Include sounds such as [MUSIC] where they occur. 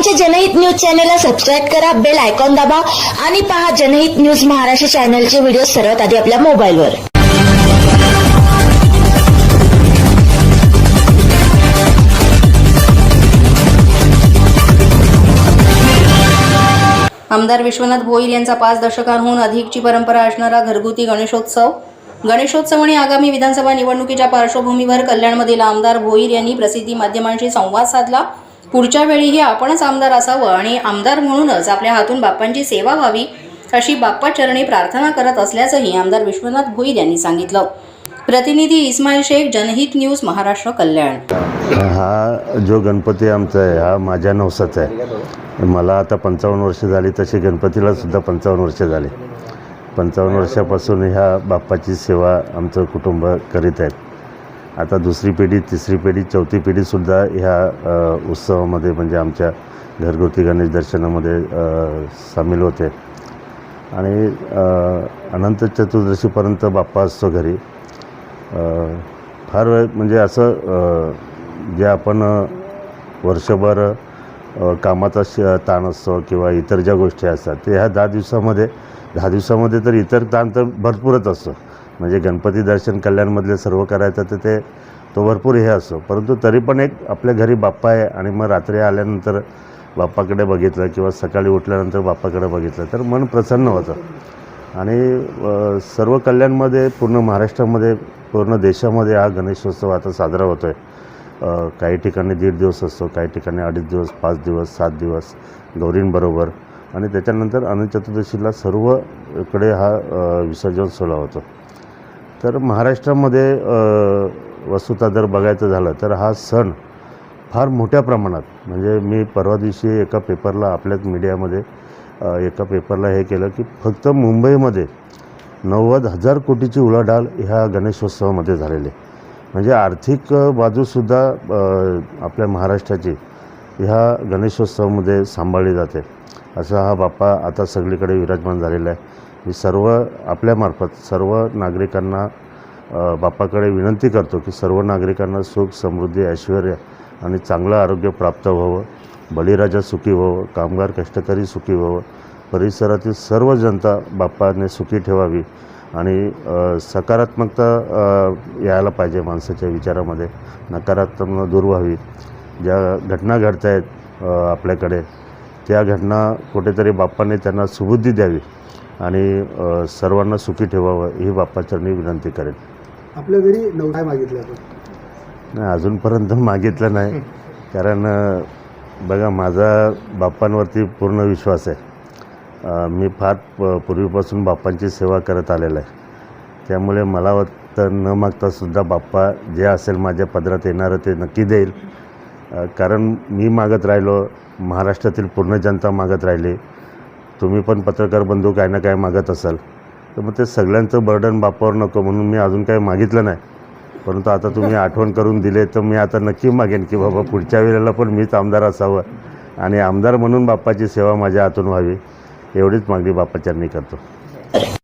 आमचे जनहित न्यूज चॅनलला सबस्क्राईब करा बेल आयकॉन दाबा आणि पहा जनहित न्यूज महाराष्ट्र चॅनलचे व्हिडिओ सर्वात आधी आपल्या मोबाईलवर. आमदार विश्वनाथ भोईर यांचा पाच दशकांहून अधिकची परंपरा असणारा घरगुती गणेशोत्सव. गणेशोत्सव आणि आगामी विधानसभा निवडणुकीच्या पार्श्वभूमीवर कल्याणमधील आमदार भोईर यांनी प्रसिद्धी माध्यमांशी संवाद साधला. पुढच्या वेळीही आपणच आमदार असावं आणि आमदार म्हणूनच आपल्या हातून बाप्पांची सेवा व्हावी अशी बाप्पा चरणी प्रार्थना करत असल्याचंही आमदार विश्वनाथ भोईर यांनी सांगितलं. प्रतिनिधी इस्माईल शेख जनहित न्यूज महाराष्ट्र कल्याण. हा जो गणपती आमचा आहे हा माझ्या नवसाचा आहे. मला आता पंचावन्न वर्ष झाली तशी गणपतीला सुद्धा पंचावन्न वर्ष झाली. पंचावन्न वर्षापासून ह्या बाप्पाची सेवा आमचं कुटुंब करीत आहेत. आता दुसरी पिढी तिसरी पिढी चौथी पिढीसुद्धा ह्या उत्सवामध्ये म्हणजे आमच्या घरगुती गणेश दर्शनामध्ये सामील होते. आणि अनंत चतुर्दशीपर्यंत बाप्पा असतो घरी. फार वेळ म्हणजे असं जे आपण वर्षभर कामाचा श ताण असतो किंवा इतर ज्या गोष्टी असतात ते ह्या दहा दिवसामध्ये दहा दिवसामध्ये तर इतर ताण तर भरपूरच असतो. म्हणजे गणपती दर्शन कल्याणमधले सर्व करायचं तर ते तो भरपूर हे असतो परंतु तरी पण एक आपल्या घरी बाप्पा आहे आणि मग रात्री आल्यानंतर बाप्पाकडे बघितलं किंवा सकाळी उठल्यानंतर बाप्पाकडे बघितलं तर मन प्रसन्न होतं. आणि सर्व कल्याणमध्ये पूर्ण महाराष्ट्रामध्ये पूर्ण देशामध्ये हा गणेशोत्सव आता साजरा होतो आहे काही ठिकाणी दीड दिवस असतो काही ठिकाणी अडीच दिवस पाच दिवस सात दिवस गौरींबरोबर आणि त्याच्यानंतर अनंत चतुर्दशीला सर्वकडे हा विसर्जन सोहळा होतो. तर महाराष्ट्रामध्ये वस्तुता जर बघायचं झालं तर हा सण फार मोठ्या प्रमाणात म्हणजे मी परवा दिवशी एका पेपरला आपल्याच मीडियामध्ये एका पेपरला हे केलं की फक्त मुंबईमध्ये नव्वद हजार कोटीची उलाढाल ह्या गणेशोत्सवामध्ये झालेली आहे. म्हणजे आर्थिक बाजूसुद्धा आपल्या महाराष्ट्राची ह्या गणेशोत्सवामध्ये सांभाळली जाते. असा हा बाप्पा आता सगळीकडे विराजमान झालेला आहे. मी सर्व आपल्यामार्फत सर्व नागरिकांना बाप्पाकडे विनंती करतो की सर्व नागरिकांना सुख समृद्धी ऐश्वर आणि चांगलं आरोग्य प्राप्त व्हावं. बळीराजा सुखी व्हावं कामगार कष्टकरी सुखी व्हावं. परिसरातील सर्व जनता बाप्पाने सुखी ठेवावी आणि सकारात्मकता यायला पाहिजे माणसाच्या विचारामध्ये. नकारात्मक दूर व्हावी. ज्या घटना घडत आहेत आपल्याकडे त्या घटना कुठेतरी बाप्पाने त्यांना सुबुद्धी द्यावी. आणि सर्वांना सुखी ठेवावं ही बाप्पाचरणी विनंती करेन. आपल्या घरी नऊ काय मागितलं नाही अजूनपर्यंत मागितलं नाही. कारण बघा माझा बाप्पांवरती पूर्ण विश्वास आहे. मी फार पूर्वीपासून बाप्पांची सेवा करत आलेला आहे. त्यामुळे मला वाटतं न मागतासुद्धा बाप्पा जे असेल माझ्या पदरात येणारं ते नक्की देईल. कारण मी मागत राहिलो महाराष्ट्रातील पूर्ण जनता मागत राहिली. तुम्ही पण पत्रकार बंधू काय ना काय मागत असाल. तर मग ते सगळ्यांचं बर्डन बापावर नको म्हणून मी अजून काही मागितलं नाही. परंतु आता तुम्ही [LAUGHS] आठवण करून दिले तर मी आता नक्की मागेन की बाबा पुढच्या वेळेला पण मीच आमदार असावं. आणि आमदार म्हणून बाप्पाची सेवा माझ्या हातून व्हावी एवढीच मागणी बाप्पाचरणी करतो. [CLEARS THROAT]